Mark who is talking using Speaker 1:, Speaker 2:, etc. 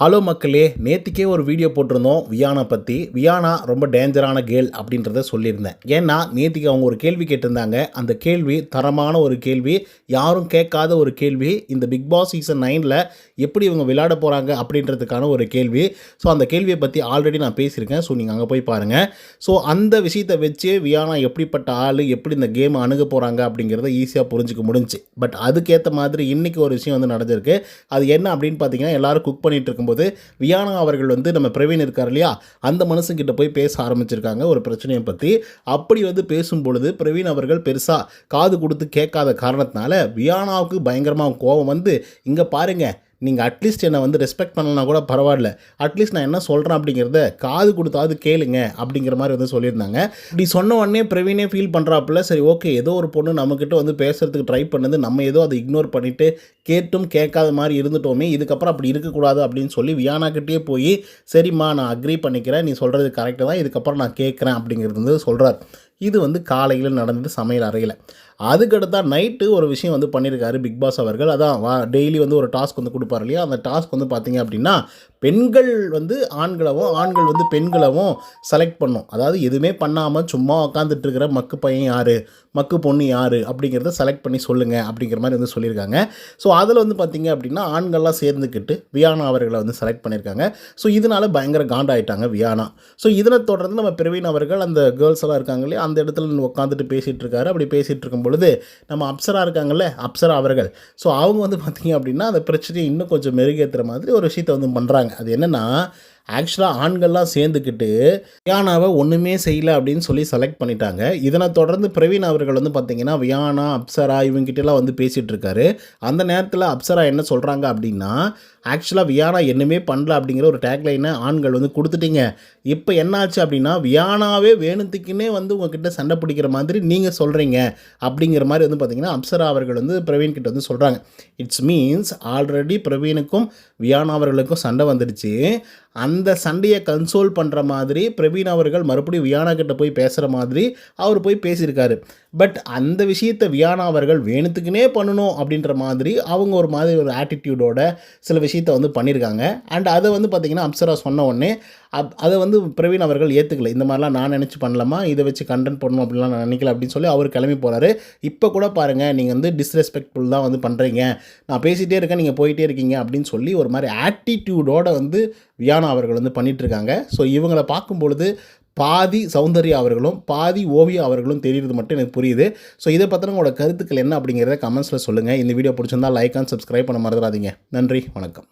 Speaker 1: Hello மக்களே நேற்றுக்கே ஒரு video போட்டிருந்தோம் வியானா பற்றி வியானா ரொம்ப டேஞ்சரான கேள் அப்படின்றத சொல்லியிருந்தேன். ஏன்னா நேற்றுக்கு அவங்க ஒரு கேள்வி கேட்டிருந்தாங்க. அந்த கேள்வி தரமான ஒரு கேள்வி யாரும் கேட்காத ஒரு கேள்வி இந்த பிக் பாஸ் சீசன் நைனில் எப்படி இவங்க விளையாட போகிறாங்க அப்படின்றதுக்கான ஒரு கேள்வி. ஸோ அந்த கேள்வியை பற்றி ஆல்ரெடி நான் பேசியிருக்கேன். ஸோ நீங்கள் அங்கே போய் பாருங்கள் ஸோ அந்த விஷயத்தை வச்சு வியானா எப்படிப்பட்ட ஆள் எப்படி இந்த கேம் அணுக போகிறாங்க அப்படிங்கிறத ஈஸியாக புரிஞ்சுக்க முடிஞ்சுச்சு பட் அதுக்கேற்ற மாதிரி இன்றைக்கி ஒரு விஷயம் வந்து நடந்திருக்கு. அது என்ன அப்படின்னு பார்த்தீங்கன்னா எல்லாரும் குக் பண்ணிட்டு போது வியானா அவர்கள் வந்து நம்ம பிரவீன் இருக்கார் இல்லையா? அந்த மனுஷங்கிட்ட போய் பேச ஆரம்பிச்சிருக்காங்க ஒரு பிரச்சனையை பற்றி அப்படி வந்து பேசும் பொழுது பிரவீன் அவர்கள் பெருசாக காது கொடுத்து கேட்காத காரணத்தினால வியானாவுக்கு பயங்கரமாக கோபம் வந்து இங்கே பாருங்கள் நீங்கள் அட்லீஸ்ட் என்னை வந்து ரெஸ்பெக்ட் பண்ணலனா கூட பரவாயில்ல. அட்லீஸ்ட் நான் என்ன சொல்கிறேன் அப்படிங்கிறத காது கொடுத்தாவது கேளுங்க அப்படிங்கிற மாதிரி வந்து சொல்லியிருந்தாங்க. இப்படி சொன்ன உடனே பிரவீனே ஃபீல் பண்ணுறாப்புல சரி ஓகே ஏதோ ஒரு பொண்ணு நம்மக்கிட்ட வந்து பேசுகிறதுக்கு ட்ரை பண்ணது நம்ம ஏதோ அதை இக்னோர் பண்ணிவிட்டு கேட்டும் கேட்காத மாதிரி இருந்துட்டோமே இதுக்கப்புறம் அப்படி இருக்கக்கூடாது அப்படின்னு சொல்லி வியானாக்கிட்டே போய் சரிம்மா நான் அக்ரி பண்ணிக்கிறேன் நீ சொல்கிறது கரெக்டாக தான் இதுக்கப்புறம் நான் கேட்குறேன் அப்படிங்கிறது வந்து சொல்கிறார் இது வந்து காலையில் நடந்தது சமையல் அறையில். அதுக்கடுத்தா நைட்டு ஒரு விஷயம் வந்து பண்ணியிருக்காரு பிக் பாஸ் அவர்கள். அதான் வா டெய்லி வந்து ஒரு டாஸ்க் வந்து கொடுப்பாரு இல்லையா? அந்த டாஸ்க் வந்து பார்த்தீங்க அப்படின்னா பெண்கள் வந்து ஆண்களவும் ஆண்கள் வந்து பெண்களவும் செலக்ட் பண்ணும். அதாவது எதுவுமே பண்ணாமல் சும்மா உட்காந்துட்டு இருக்கிற மக்கு பையன் யார்? மக்கு பொண்ணு யார்? அப்படிங்கிறத செலக்ட் பண்ணி சொல்லுங்கள் அப்படிங்கிற மாதிரி வந்து சொல்லியிருக்காங்க. ஸோ அதில் வந்து பார்த்தீங்க அப்படின்னா ஆண்கள்லாம் சேர்ந்துக்கிட்டு வியானா அவர்களை வந்து செலக்ட் பண்ணியிருக்காங்க. ஸோ இதனால் பயங்கர காண்டாயிட்டாங்க வியானா. ஸோ இதனை தொடர்ந்து நம்ம பிரவீன் அவர்கள் அந்த கேர்ள்ஸ் எல்லாம் இருக்காங்க இல்லையா? அந்த இடத்துல உட்காந்துட்டு பேசிகிட்டு இருக்காரு அப்படி பேசிகிட்டு இருக்கும் பொழுது நம்ம அப்சரா இருக்காங்கல்ல அப்சரா அவர்கள். ஸோ அவங்க வந்து பார்த்தீங்க அப்படின்னா அந்த பிரச்சனையை இன்னும் கொஞ்சம் மெருகேற்றுற மாதிரி ஒரு விஷயத்தை வந்து பண்ணுறாங்க அது என்னென்னா ஆக்சுவலாக ஆண்கள்லாம் சேர்ந்துக்கிட்டு வியானாவை ஒன்றுமே செய்யலை அப்படின்னு சொல்லி செலக்ட் பண்ணிட்டாங்க. இதனை தொடர்ந்து பிரவீன் அவர்கள் வந்து பார்த்தீங்கன்னா வியானா அப்சரா இவங்ககிட்டலாம் வந்து பேசிகிட்டு இருக்காரு. அந்த நேரத்தில் அப்சரா என்ன சொல்கிறாங்க அப்படின்னா ஆக்சுவலாக வியானா என்னமே பண்ணல அப்படிங்கிற ஒரு டேக்லைனை ஆண்கள் வந்து கொடுத்துட்டீங்க. இப்போ என்னாச்சு அப்படின்னா வியானாவே வேணுத்துக்குன்னே வந்து உங்ககிட்ட சண்டை பிடிக்கிற மாதிரி நீங்கள் சொல்கிறீங்க அப்படிங்கிற மாதிரி வந்து பார்த்தீங்கன்னா அப்சரா அவர்கள் வந்து பிரவீன் கிட்ட வந்து சொல்கிறாங்க இட்ஸ் மீன்ஸ் ஆல்ரெடி பிரவீனுக்கும் வியானா அவர்களுக்கும் சண்டை வந்துடுச்சு. அந்த சண்டையை கன்சோல் பண்ணுற மாதிரி பிரவீன் அவர்கள் மறுபடியும் வியானா கிட்ட போய் பேசுகிற மாதிரி அவர் போய் பேசியிருக்காரு. பட் அந்த விஷயத்தை வியானா அவர்கள் வேணுத்துக்குனே பண்ணணும் அப்படின்ற மாதிரி அவங்க ஒரு மாதிரி ஒரு ஆட்டிடியூடோட சில விஷயத்தை வந்து பண்ணியிருக்காங்க அண்ட் அதை வந்து பார்த்திங்கன்னா அப்சரா சொன்ன உடனே அப் அதை வந்து பிரவீன் அவர்கள் ஏற்றுக்கல இந்த மாதிரிலாம் நான் நினச்சி பண்ணலாமா? இதை வச்சு கண்டென்ட் பண்ணணும் அப்படிலாம் நான் நினைக்கல அப்படின்னு சொல்லி அவர் கிளம்பி போகிறாரு இப்போ கூட பாருங்கள் நீங்கள் வந்து டிஸ்ரெஸ்பெக்ட்ஃபுல் தான் வந்து பண்ணுறீங்க நான் பேசிகிட்டே இருக்கேன் நீங்கள் போயிட்டே இருக்கீங்க அப்படின்னு சொல்லி ஒரு மாதிரி ஆட்டிடியூடோட வந்து வியானா அவர்கள் வந்து பண்ணிகிட்ருக்காங்க ஸோ இவங்களை பார்க்கும் பொழுது பாதி சௌந்தர்யா அவர்களும் பாதி ஓவியா அவர்களும் தெரியுறது மட்டும் எனக்கு புரியுது. ஸோ இதை பற்றின உங்களோட கருத்துக்கள் என்ன அப்படிங்கிறத கமெண்ட்ஸில் சொல்லுங்கள் இந்த வீடியோ பிடிச்சிருந்தால் லைக் அண்ட் சப்ஸ்கிரைப் பண்ண மறந்துடாதீங்க. நன்றி வணக்கம்.